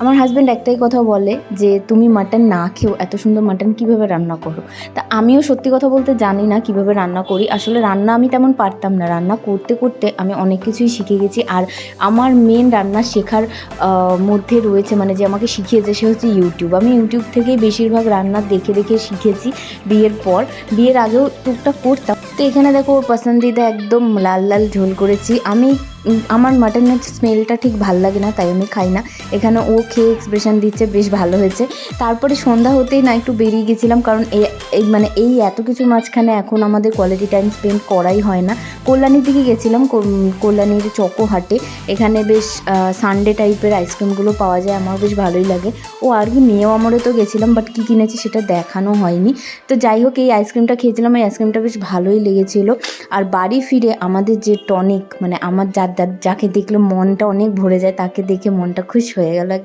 আমার হাজব্যান্ড একটাই কথা বলে যে, তুমি মাটন না খেও, এত সুন্দর মাটন কীভাবে রান্না করো? তা আমিও সত্যি কথা বলতে জানি না কীভাবে রান্না করি। আসলে রান্না আমি তেমন পারতাম না। রান্না করতে করতে আমি অনেক কিছুই শিখে গেছি। আর আমার মেন রান্না শেখার মধ্যে রয়েছে মানে যে আমাকে শিখিয়েছে সে হচ্ছে ইউটিউব আমি ইউটিউব থেকেই বেশিরভাগ রান্না দেখে দেখে শিখেছি বিয়ের পর। বিয়ের আগেও টুকটাক করতাম। তো এখানে দেখো ওর পছন্দিদা একদম লাল লাল ঝোল করেছি। আমি আমার মাটনের স্মেলটা ঠিক ভালো লাগে না, তাই আমি খাই না। এখানে ও খেয়ে এক্সপ্রেশন দিচ্ছে, বেশ ভালো হয়েছে। তারপরে সন্ধ্যা হতেই না একটু বেরিয়ে গেছিলাম, কারণ এই মানে এই এত কিছুর মাঝখানে এখন আমাদের কোয়ালিটি টাইম স্পেন্ড করাই হয় না। কল্যাণীর দিকে গেছিলাম কল্যাণীর চকো হাটে। এখানে বেশ সানডে টাইপের আইসক্রিমগুলো পাওয়া যায়, আমার বেশ ভালোই লাগে। ও আর কি নিয়েও আমারও তো গেছিলাম বাট কী কিনেছি সেটা দেখানো হয়নি। তো যাই হোক, এই আইসক্রিমটা খেয়েছিলাম, এই আইসক্রিমটা বেশ ভালোই লেগেছিলো। আর বাড়ি ফিরে আমাদের যে টনিক মানে আমার যার যার- যাকে দেখলে মনটা অনেক ভরে যায়, তাকে দেখে মনটা খুশ হয়ে গেল।